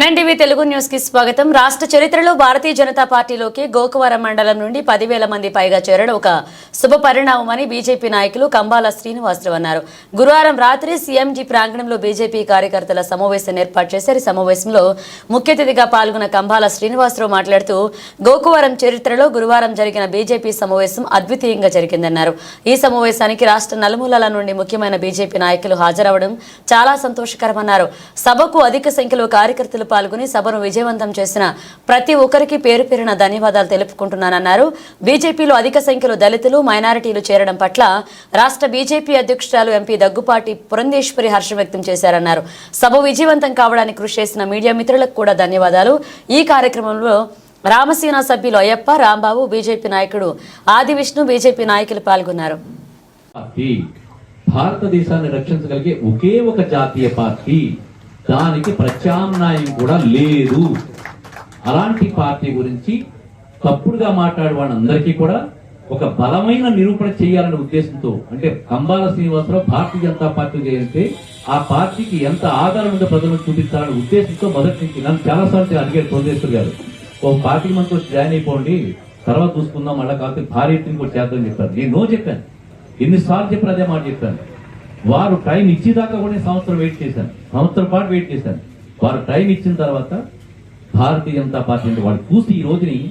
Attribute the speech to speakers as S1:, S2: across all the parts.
S1: NNTV Telugu న్యూస్కి స్వాగతం. రాష్ట్ర చరిత్రలో భారతీయ జనతా పార్టీలోకి గోకవరం మండలం నుండి పదివేల మంది పైగా చేరడం ఒక శుభ పరిణామమని బీజేపీ నాయకులు కంబాల శ్రీనివాసరావు అన్నారు. గురువారం రాత్రి సీఎంజీ ప్రాంగణంలో బీజేపీ కార్యకర్తల సమావేశం ఏర్పాటు చేశారు. ఈ సమావేశంలో ముఖ్య అతిథిగా పాల్గొన్న కంబాల శ్రీనివాసరావు మాట్లాడుతూ గోకువరం చరిత్రలో గురువారం జరిగిన బీజేపీ సమావేశం అద్వితీయంగా జరిగిందన్నారు. ఈ సమావేశానికి రాష్ట్ర నలుమూలల నుండి ముఖ్యమైన బీజేపీ నాయకులు హాజరవడం చాలా సంతోషకరమన్నారు. సభకు అధిక సంఖ్యలో కార్యకర్తలు పాల్గొని సభను విజయవంతం చేసిన ప్రతి ఒక్కరికి పేరు పేరున ధన్యవాదాలు తెలుపుకుంటున్నానన్నారు. బీజేపీలో అధిక సంఖ్యలో దళితులు మైనారిటీలు చేరడం పట్ల రాష్ట్ర బీజేపీ అధ్యక్షురాలు ఎంపీ దగ్గుపాటి పురంధేశ్వరి హర్షం వ్యక్తం చేశారన్నారు. సభ విజయవంతం కావడానికి కృషి చేసిన మీడియా మిత్రులకు కూడా ధన్యవాదాలు. ఈ కార్యక్రమంలో రామసేన సభ్యులు అయ్యప్ప రాంబాబు బీజేపీ నాయకుడు ఆది విష్ణు బీజేపీ నాయకులు పాల్గొన్నారు.
S2: భారతదేశాన్ని రక్షించగలిగే ఒకే ఒక జాతీయ పార్టీ. దానికి ప్రత్యామ్నాయం కూడా లేదు. అలాంటి పార్టీ గురించి తప్పుడుగా మాట్లాడే వాళ్ళందరికీ కూడా ఒక బలమైన నిరూపణ చేయాలనే ఉద్దేశంతో అంటే కంబాల శ్రీనివాసరావు భారతీయ జనతా పార్టీ చేస్తే ఆ పార్టీకి ఎంత ఆదరణ ఉందో ప్రజలకు చూపించాలనే ఉద్దేశంతో మొదటి నుంచి నన్ను చాలాసార్లు అడిగారు చౌదేశ్వర్ గారు. ఓ పార్టీ మనతో జాయిన్ అయిపోండి తర్వాత చూసుకుందాం మళ్ళీ కాకపోతే భారీ ఎత్తున కూడా చేద్దాం చెప్పారు. నేను నో చెప్పాను. ఎన్నిసార్లు చెప్పిన అదే మాట చెప్పాను. వారు టైం ఇచ్చేదాకా కూడా సంవత్సరం వెయిట్ చేశాను. సంవత్సరం పాటు వెయిట్ చేశాను. వారు టైం ఇచ్చిన తర్వాత భారతీయ జనతా పార్టీ అంటే వాళ్ళు చూసి ఈ రోజుని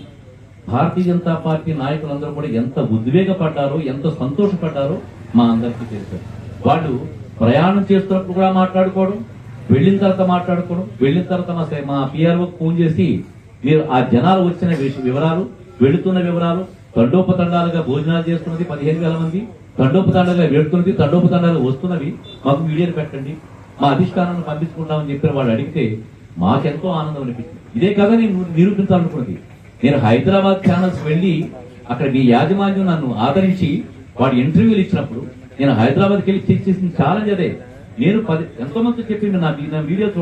S2: భారతీయ జనతా పార్టీ నాయకులందరూ కూడా ఎంత ఉద్వేగపడ్డారో ఎంత సంతోషపడ్డారో మా అందరికీ తెలుసు. వాళ్ళు ప్రయాణం చేస్తున్నప్పుడు కూడా మాట్లాడుకోవడం వెళ్ళిన తర్వాత మాట్లాడుకోవడం వెళ్ళిన తర్వాత మా మా పిఆర్ఓకి ఫోన్ చేసి మీరు ఆ జనాలు వచ్చిన వివరాలు వెళుతున్న వివరాలు తండోపతండాలుగా భోజనాలు చేస్తున్నది పదిహేను వేల మంది. తండోపతండాలుగా వెళుతున్నది తండోపతండాలు వస్తున్నవి మాకు వీడియోలు పెట్టండి. మా అధిష్టానాన్ని పంపించుకుంటామని చెప్పిన వాళ్ళు అడిగితే మాకెంతో ఆనందం అనిపించింది. ఇదే కదా నేను నిరూపించాలనుకున్నది. నేను హైదరాబాద్ ఛానల్స్ వెళ్ళి అక్కడ మీ యాజమాన్యం నన్ను ఆదరించి వాడు ఇంటర్వ్యూలు ఇచ్చినప్పుడు నేను హైదరాబాద్కి వెళ్ళి చేసిన ఛాలెంజ్ అదే. నేను పది ఎంతో మంది నా నా వీడియో చూడ